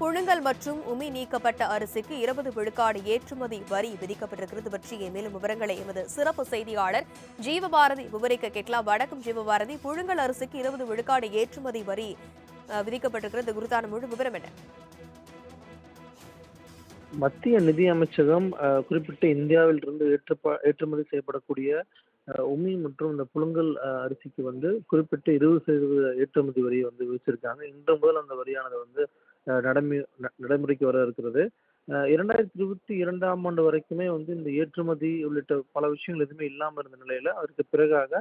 புழுங்கல் மற்றும் உமி நீக்கப்பட்ட அரிசிக்கு இருபது விழுக்காடு ஏற்றுமதி வரி விதிக்கப்பட்டிருக்கிறது பற்றிய மேலும் விவரங்களை எமது சிறப்பு செய்தியாளர் ஜீவபாரதி விவரிக்க கேட்கலாம். வடக்கும் ஜீவபாரதி. புழுங்கல் அரிசிக்கு இருபது விழுக்காடு ஏற்றுமதி வரி விதிக்கப்பட்டிருக்கிறது. இது குறித்தான முழு விவரம் என்ன? மத்திய நிதி அமைச்சகம் குறிப்பிட்ட இந்தியாவில் இருந்து ஏற்றுமதி செய்யப்படக்கூடிய உமி மற்றும் இந்த புழுங்கல் அரிசிக்கு வந்து குறிப்பிட்ட இருபது சதவீத ஏற்றுமதி வரியை வந்து விதிச்சிருக்காங்க. இன்று முதல் அந்த வரியானது வந்து நடைமு ந- நடைமுறைக்கு வர இருக்கிறது. இரண்டாயிரத்தி இருபத்தி இரண்டாம் ஆண்டு வரைக்குமே வந்து இந்த ஏற்றுமதி உள்ளிட்ட பல விஷயங்கள் எதுவுமே இல்லாமல் இருந்த நிலையில் அதற்கு பிறகாக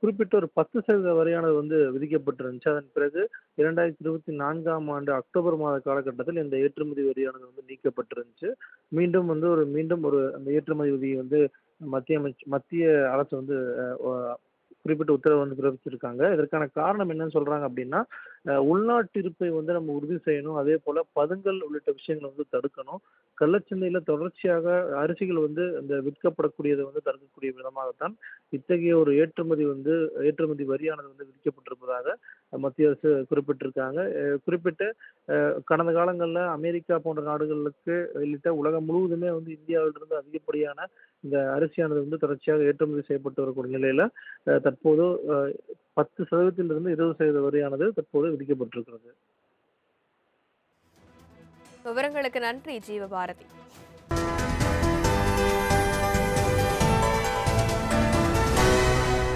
குறிப்பிட்ட ஒரு பத்து சதவீத வரியானது வந்து விதிக்கப்பட்டிருந்துச்சு. அதன் பிறகு இரண்டாயிரத்தி இருபத்தி நான்காம் ஆண்டு அக்டோபர் மாத காலகட்டத்தில் இந்த ஏற்றுமதி வரியானது வந்து நீக்கப்பட்டிருந்துச்சு. மீண்டும் வந்து ஒரு மீண்டும் ஒரு அந்த ஏற்றுமதி வரியை வந்து மத்திய அமைச்சு மத்திய அரசு வந்து குறிப்பிட்ட உத்தரவு வந்து பிறப்பிச்சிருக்காங்க. இதற்கான காரணம் என்னன்னு சொல்றாங்க அப்படின்னா உள்நாட்டு இருப்பை வந்து நம்ம உறுதி செய்யணும். அதே போல பதுங்கல் உள்ளிட்ட விஷயங்களை வந்து தடுக்கணும். கள்ளச்சந்தையில் தொடர்ச்சியாக அரிசிகள் வந்து இந்த விற்கப்படக்கூடியதை வந்து தடுக்கக்கூடிய விதமாகத்தான் இத்தகைய ஒரு ஏற்றுமதி வந்து ஏற்றுமதி வரியானது வந்து விதிக்கப்பட்டிருப்பதாக மத்திய அரசு குறிப்பிட்டிருக்காங்க. குறிப்பிட்டு கடந்த காலங்களில் அமெரிக்கா போன்ற நாடுகளுக்கு உள்ளிட்ட உலகம் முழுவதுமே வந்து இந்தியாவிலிருந்து அதிகப்படியான இந்த அரிசியானது வந்து தொடர்ச்சியாக ஏற்றுமதி செய்யப்பட்டு வரக்கூடிய நிலையில் தற்போது பத்து சதவீதத்திலிருந்து இருபது சதவீத வரியானது தற்போது விதிக்கப்பட்டிருக்கிறது. விவரங்களுக்கு நன்றி ஜீவபாரதி.